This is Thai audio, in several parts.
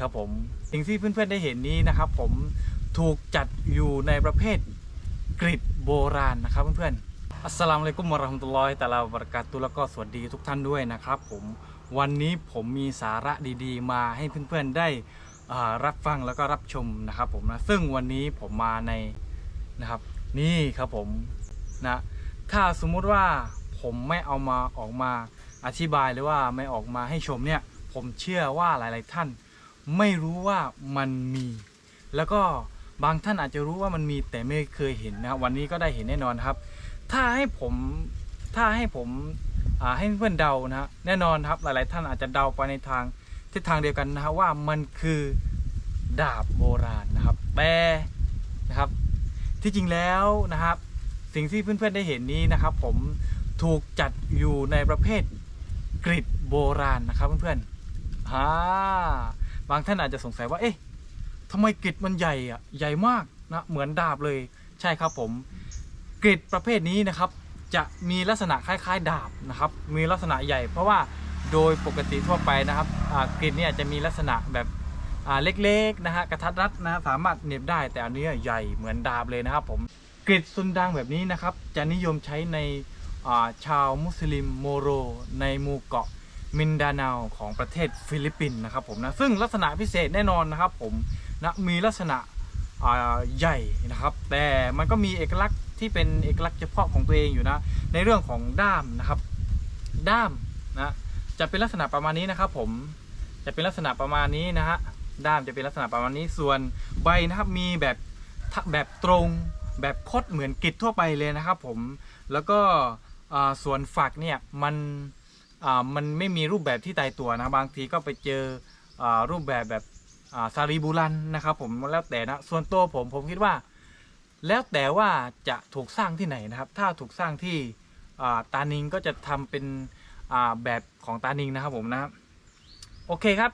ครับผมสิ่งที่เพื่อนๆได้เห็นนี้นะครับ ผมถูกจัดอยู่ในประเภทกริดโบราณนะครับเพื่อนๆอัสสลามุอะลัยกุมวะเราะห์มะตุลลอฮิตะอาลาบรากาตุแล้วก็สวัสดีทุกท่านด้วยนะครับ ผมวันนี้ผมมีสาระดีๆ มาให้เพื่อนๆได้อ่ารับฟังแล้วก็รับชมนะครับ ผมนะซึ่งวันนี้ผมมาในนะครับ นี่ครับผมนะถ้าสมมุติว่าผมไม่เอามาออกมาอธิบายหรือว่าไม่ออกมาให้ชมเนี่ย ผมเชื่อว่าหลาย ๆ ท่าน ไม่รู้ว่ามันมี แล้วก็บางท่านอาจจะรู้ว่ามันมีแต่ไม่เคยเห็นนะครับวันนี้ก็ได้เห็นแน่นอนครับ ถ้าให้ผมถ้าให้ผมให้เพื่อนเดานะแน่นอนครับหลาย ๆ ท่านอาจจะเดาไปในทางทิศทางเดียวกันนะฮะว่ามันคือดาบโบราณนะครับแต่นะครับ ที่จริงแล้วนะครับ สิ่งที่เพื่อน ๆ ได้เห็นนี้นะครับ ผมถูกจัดอยู่ในประเภทกริดโบราณนะครับเพื่อนๆอ่า บางท่านอาจจะสงสัยว่าเอ๊ะทำไมกริดมันใหญ่อะใหญ่มากนะเหมือนดาบเลยใช่ครับผมกริดประเภทนี้นะครับจะมีลักษณะคล้าย ๆ ดาบนะครับมีลักษณะใหญ่ เพราะว่าโดยปกติทั่วไปนะครับกริดเนี่ยจะมีลักษณะแบบเล็กๆนะฮะกระทัดรัดนะสามารถเหน็บได้แต่อันนี้ใหญ่เหมือนดาบเลยนะครับผมกริดซุนดังแบบนี้นะครับจะนิยมใช้ในชาวมุสลิมโมโร ในหมู่เกาะ มินดาเนาของประเทศฟิลิปปินส์นะครับผมนะซึ่งลักษณะพิเศษแน่นอนนะครับผมนะมีลักษณะใหญ่นะครับ แต่มันก็มีเอกลักษณ์ที่เป็นเอกลักษณ์เฉพาะของตัวเองอยู่นะ ในเรื่องของด้ามนะครับ ด้ามนะจะเป็นลักษณะประมาณนี้นะครับผมจะเป็นลักษณะประมาณนี้นะฮะด้ามจะเป็นลักษณะประมาณนี้ส่วนใบนะครับมีแบบแบบตรงแบบคดเหมือนกิดทั่วไปเลยนะครับผมแล้วก็ส่วนฝักเนี่ยมัน มันไม่มีรูปแบบที่ตายตัวนะบางทีก็ไปเจออรูปแบบแบบซารีบูรันนะครับผมแล้วแต่นะส่วนตัวผมผมคิดว่า แล้วแต่ว่าจะถูกสร้างที่ไหนนะครับ ถ้าถูกสร้างที่อ่าตานิงก็จะทำเป็นแบบของตานิงนะครับผมนะครับโอเคครับ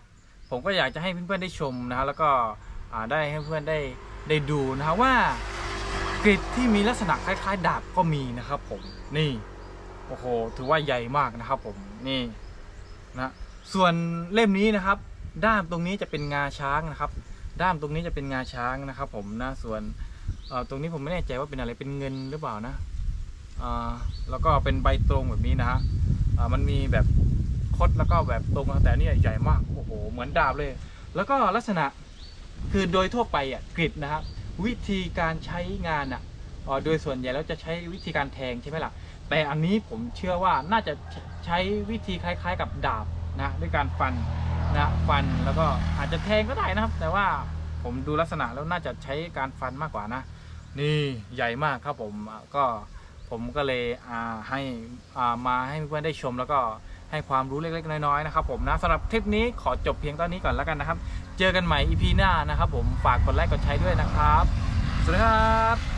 ผมก็อยากจะให้เพื่อนๆได้ชมนะครับแล้วก็ได้ให้เพื่อนได้ได้ดูนะครับว่ากริดที่มีลักษณะคล้าย ๆ ดาบก็มีนะครับผมนี่ โอ้โห ถือว่าใหญ่มากนะครับผม นี่นะส่วนเล่มนี้นะครับ ด้ามตรงนี้จะเป็นงาช้างนะครับ ด้ามตรงนี้จะเป็นงาช้างนะครับ ผมนะ ส่วนตรงนี้ผมไม่แน่ใจว่าเป็นอะไร เป็นเงินหรือเปล่านะแล้วก็เป็นใบตรงแบบนี้นะฮะมันมีแบบคดแล้วก็แบบตรงแต่นนี่ใหญ่มาก โอ้โห เหมือนดาบเลย แล้วก็ลักษณะคือโดยทั่วไปอะกริดนะครับวิธีการใช้งานอะ เอ่อโดยส่วนใหญ่แล้วจะใช้วิธีการแทงใช่ไหมล่ะ แต่อันนี้ผมเชื่อว่าน่าจะใช้วิธีคล้าย ๆ กับดาบนะด้วยการฟันนะฟันแล้วก็อาจจะแทงก็ได้นะครับ แต่ว่าผมดูลักษณะแล้วน่าจะใช้การฟันมากกว่านะ นี่ใหญ่มากครับผมก็ผมก็เลยอ่าให้อ่ามาให้เพื่อนได้ชม แล้วก็ให้ความรู้เล็กๆ น้อยๆนะครับผมนะสำหรับคลิปนี้ขอจบเพียงเท่านี้ก่อนแล้วกันนะครับ เจอกันใหม่ EP หน้านะครับผมฝากกดไลค์กดแชร์ด้วยนะครับ สวัสดีครับ